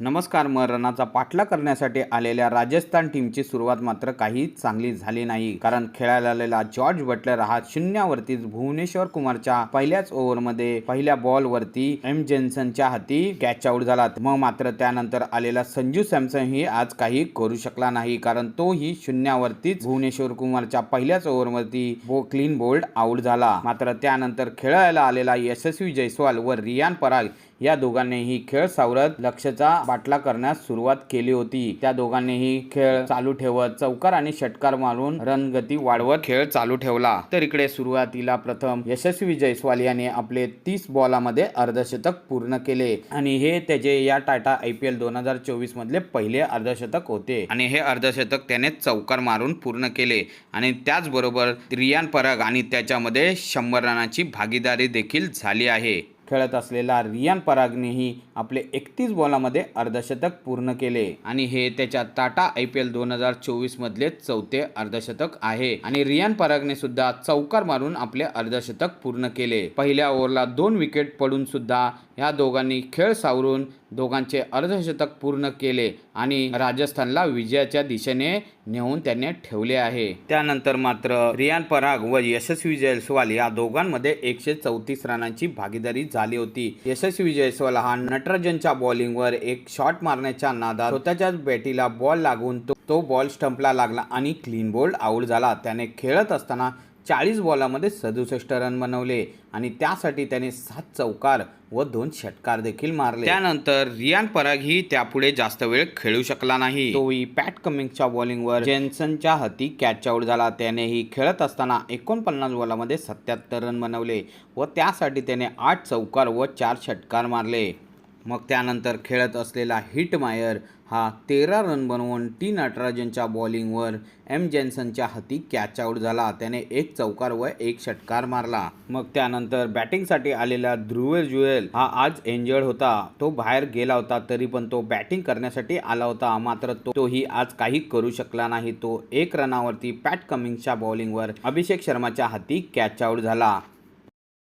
नमस्कार मग रनाचा पाठला करण्यासाठी आलेल्या राजस्थान टीमची सुरुवात मात्र काही चांगली झाली नाही. कारण खेळायला आलेला जॉर्ज बटलर हा शून्यावरतीच भुवनेश्वर कुमारच्या पहिल्याच ओव्हरमध्ये पहिल्या बॉलवरती एम जेन्सनच्या हाती कॅच आउट झाला. मग मात्र त्यानंतर आलेला संजू सॅमसन ही आज काही करू शकला नाही. कारण तोही शून्यावरतीच भुवनेश्वर कुमारच्या पहिल्याच ओव्हरवरती बो क्लीन बोल्ड आउट झाला. मात्र त्यानंतर खेळायला आलेला यशस्वी जयस्वाल व रियान पराग या दोघांनीही खेळ सावरत लक्षचा बाटला करण्यास सुरुवात केली होती. त्या दोघांनीही खेळ चालू ठेवत चौकार आणि षटकार मारून रणगती वाढवत खेळ चालू ठेवला. तर इकडे सुरुवातीला प्रथम यशस्वी जयस्वाल याने आपले तीस बॉलामध्ये अर्धशतक पूर्ण केले. आणि हे त्याचे या टाटा आय पी एल दोन हजार चोवीस मधले पहिले अर्धशतक होते. आणि हे अर्धशतक त्याने चौकार मारून पूर्ण केले. आणि त्याचबरोबर रियान पराग आणि त्याच्यामध्ये शंभर रनाची भागीदारी देखील झाली आहे. खेळत असलेला रियान परागनेही आपले एकतीस बॉलामध्ये अर्धशतक पूर्ण केले. आणि हे त्याच्या टाटा आय पी एल दोन हजार चोवीस मधले चौथे अर्धशतक आहे. आणि रियान परागने सुद्धा चौकार मारून आपले अर्धशतक पूर्ण केले. पहिल्या ओव्हरला दोन विकेट पडून सुद्धा या दोघांनी खेळ सावरून दोघांचे अर्धशतक पूर्ण केले आणि राजस्थानला विजयाच्या दिशेने नेऊन त्यांनी ठेवले आहे. त्यानंतर मात्र रियान पराग व यशस्वी जयस्वाल या दोघांमध्ये एकशे चौतीस रनांची भागीदारी झाली होती. यशस्वी जयस्वाल हा नटराजनच्या बॉलिंगवर एक शॉट मारण्याच्या नादात स्वतःच्याच बॅटीला बॉल लागून तो तो बॉल स्टंपला लागला आणि क्लीन बोल्ड आऊट झाला. त्याने खेळत असताना चाळीस बॉलामध्ये सदुसष्ट रन बनवले आणि त्यासाठी त्याने सात चौकार व दोन षटकार देखील मारले. त्यानंतर रियान पराग ही त्यापुढे जास्त वेळ खेळू शकला नाही. तोही पॅट कमिंगच्या बॉलिंगवर जेन्सनच्या हाती कॅच आउट झाला. त्यानेही खेळत असताना एकोणपन्नास बॉलामध्ये सत्याहत्तर रन बनवले व त्यासाठी त्याने आठ चौकार व चार षटकार मारले. मग त्यानंतर खेळत असलेला हिट मायर हा तेरा रन बनवून टी नटराजनच्या बॉलिंगवर एम जेन्सनच्या हाती कॅच आउट झाला. त्याने एक चौकार व एक षटकार मारला. मग त्यानंतर बॅटिंगसाठी आलेला ध्रुवेल जुएल हा आज इंजर्ड होता. तो बाहेर गेला होता तरी पण तो बॅटिंग करण्यासाठी आला होता. मात्र तो तोही आज काही करू शकला नाही. तो एक रनावरती पॅट कमिंगच्या बॉलिंगवर अभिषेक शर्माच्या हाती कॅच आउट झाला.